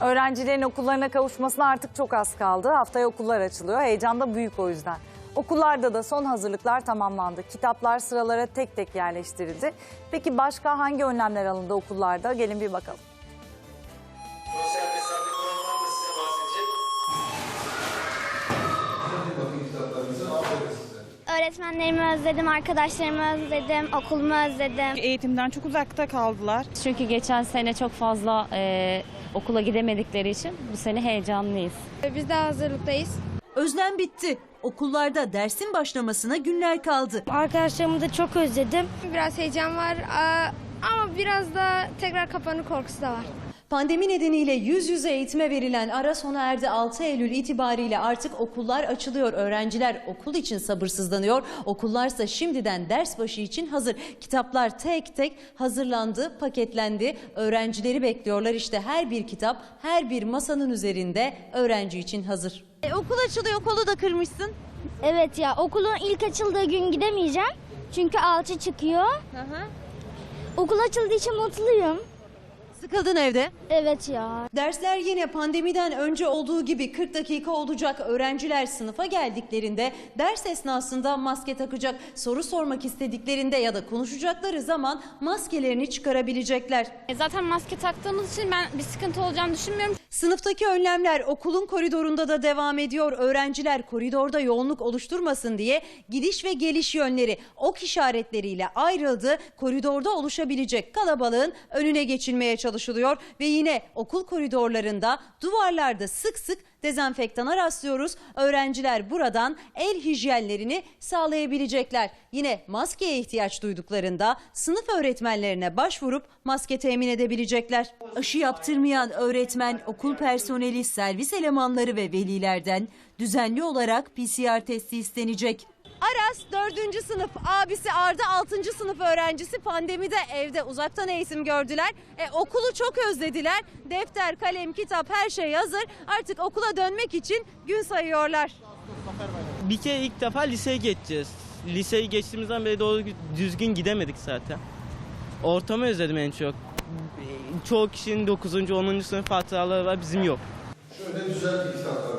Öğrencilerin okullarına kavuşmasına artık çok az kaldı. Haftaya okullar açılıyor. Heyecan da büyük o yüzden. Okullarda da son hazırlıklar tamamlandı. Kitaplar sıralara tek tek yerleştirildi. Peki başka hangi önlemler alındı okullarda? Gelin bir bakalım. Öğretmenlerimi özledim, arkadaşlarımı özledim, okulumu özledim. Eğitimden çok uzakta kaldılar. Çünkü geçen sene çok fazla e, okula gidemedikleri için bu sene heyecanlıyız. Biz de hazırlıktayız. Özlem bitti. Okullarda dersin başlamasına günler kaldı. Arkadaşlarımı da çok özledim. Biraz heyecan var ama biraz da tekrar kapanır korkusu da var. Pandemi nedeniyle yüz yüze eğitime verilen ara sona erdi 6 Eylül itibariyle artık okullar açılıyor. Öğrenciler okul için sabırsızlanıyor. Okullarsa şimdiden ders başı için hazır. Kitaplar tek tek hazırlandı, paketlendi. Öğrencileri bekliyorlar işte her bir kitap her bir masanın üzerinde öğrenci için hazır. E, okul açılıyor kolu da kırmışsın. Evet ya okulun ilk açıldığı gün gidemeyeceğim. Çünkü alçı çıkıyor. Okul açıldığı için mutluyum. Sıkıldın evde. Evet ya. Dersler yine pandemiden önce olduğu gibi 40 dakika olacak. Öğrenciler sınıfa geldiklerinde ders esnasında maske takacak. Soru sormak istediklerinde ya da konuşacakları zaman maskelerini çıkarabilecekler. E, Zaten maske taktığımız için ben bir sıkıntı olacağını düşünmüyorum. Sınıftaki önlemler okulun koridorunda da devam ediyor. Öğrenciler koridorda yoğunluk oluşturmasın diye gidiş ve geliş yönleri ok işaretleriyle ayrıldı. Koridorda oluşabilecek kalabalığın önüne geçilmeye çalışılıyor ve yine okul koridorlarında duvarlarda sık sık dezenfektana rastlıyoruz. Öğrenciler buradan el hijyenlerini sağlayabilecekler. Yine maskeye ihtiyaç duyduklarında sınıf öğretmenlerine başvurup maske temin edebilecekler. Aşı yaptırmayan öğretmen, okul personeli, servis elemanları ve velilerden düzenli olarak PCR testi istenecek. Aras 4. sınıf, abisi Arda 6. sınıf öğrencisi pandemide evde uzaktan eğitim gördüler. E, okulu çok özlediler. Defter, kalem, kitap her şey hazır. Artık okula dönmek için gün sayıyorlar. Bir kere ilk defa liseye geçeceğiz. Liseyi geçtiğimizden beri doğru düzgün gidemedik zaten. Ortamı özledim en çok. Çoğu kişinin 9. 10. sınıf hatıraları var bizim yok. Şöyle güzel bir kitap